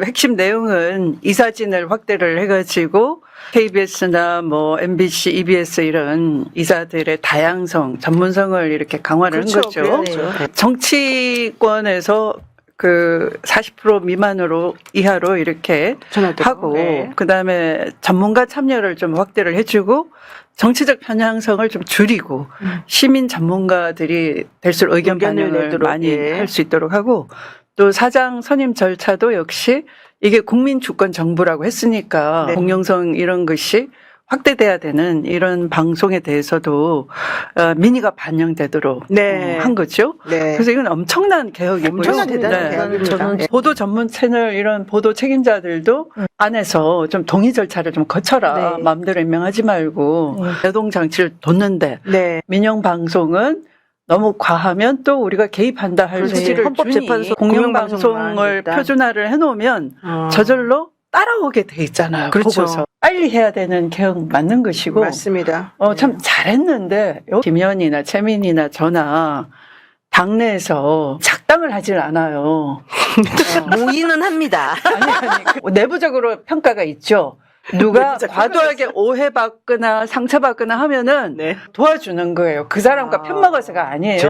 핵심 내용은 이사진을 확대를 해가지고 KBS나 뭐 MBC, EBS 이런 이사들의 다양성, 전문성을 이렇게 강화를 한 거죠. 그렇죠. 정치권에서 그 40% 미만으로 이하로 이렇게 전화도 하고 네. 그다음에 전문가 참여를 좀 확대를 해주고 정치적 편향성을 좀 줄이고 음. 시민 전문가들이 될수록 의견 반영을 많이 예. 할수 있도록 하고 또 사장 선임 절차도 역시 이게 국민 주권 정부라고 했으니까 네. 공영성 이런 것이 확대돼야 되는 이런 방송에 대해서도 어, 민의가 반영되도록 네. 어, 한 거죠. 네. 그래서 이건 엄청난 개혁이고요. 엄청난 대단한 네. 저는 네. 보도 전문 채널 이런 보도 책임자들도 안에서 좀 동의 절차를 좀 거쳐라. 네. 마음대로 임명하지 말고 노동 장치를 뒀는데 네. 민영 방송은 너무 과하면 또 우리가 개입한다 할 그렇지. 소지를 헌법재판소 주니 공영방송을 일단. 표준화를 해놓으면 어. 저절로 따라오게 돼 있잖아요. 그렇죠. 보고서 빨리 해야 되는 개혁 맞는 것이고 맞습니다. 어, 참 잘했는데, 요 김현이나 최민이나 저나 당내에서 작당을 하질 않아요. 어. 모의는 합니다. 아니, 아니. 그 내부적으로 평가가 있죠. 누가 과도하게 오해받거나 상처받거나 하면은 네. 도와주는 거예요. 그 사람과 아. 편먹어서가 아니에요.